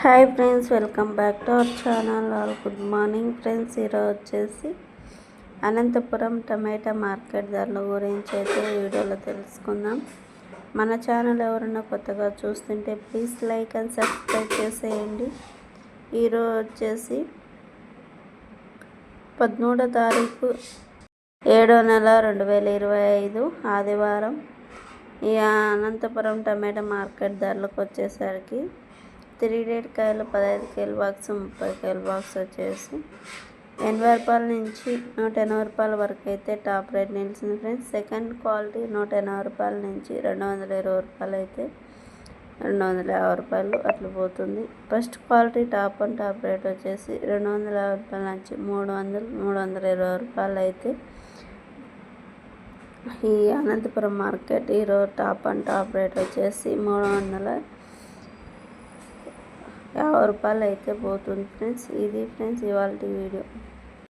Hi friends welcome back to our channel. All good morning friends. ఈరోజు వచ్చేసి అనంతపురం టమాటా market ధరల గురించి అయితే వీడియోలో తెలుసుకుందాం. మన ఛానల్ ఎవరైనా కొత్తగా చూస్తుంటే ప్లీజ్ లైక్ అండ్ సబ్స్క్రైబ్ చేసేయండి. ఈరోజు వచ్చేసి పదమూడో తారీఖు ఏడో నెల రెండు వేల ఇరవై ఐదు ఆదివారం. ఈ అనంతపురం టమాటా మార్కెట్ ధరలకు వచ్చేసరికి త్రీ రేట్ కాయలు పదహైదు కేల బాక్స్ ముప్పై కేల బాక్స్ వచ్చేసి ఎనభై రూపాయల నుంచి నూట ఎనభై రూపాయల వరకు అయితే టాప్ రేట్ నిలిచింది ఫ్రెండ్స్. సెకండ్ క్వాలిటీ నూట ఎనభై రూపాయల నుంచి రెండు వందల ఇరవై రూపాయలు అయితే రెండు వందల యాభై రూపాయలు అట్లా పోతుంది. First quality top and top rate వచ్చేసి రెండు వందల యాభై రూపాయల నుంచి మూడు వందలు మూడు వందల ఇరవై రూపాయలు అయితే ఈ అనంతపురం మార్కెట్ ఈరోజు టాప్ అండ్ టాప్ రేట్ వచ్చేసి మూడు వందల రూపాయలు అయితే పోతుంది ఫ్రెండ్స్. ఇది ఫ్రెండ్స్ ఇవాళ వీడియో.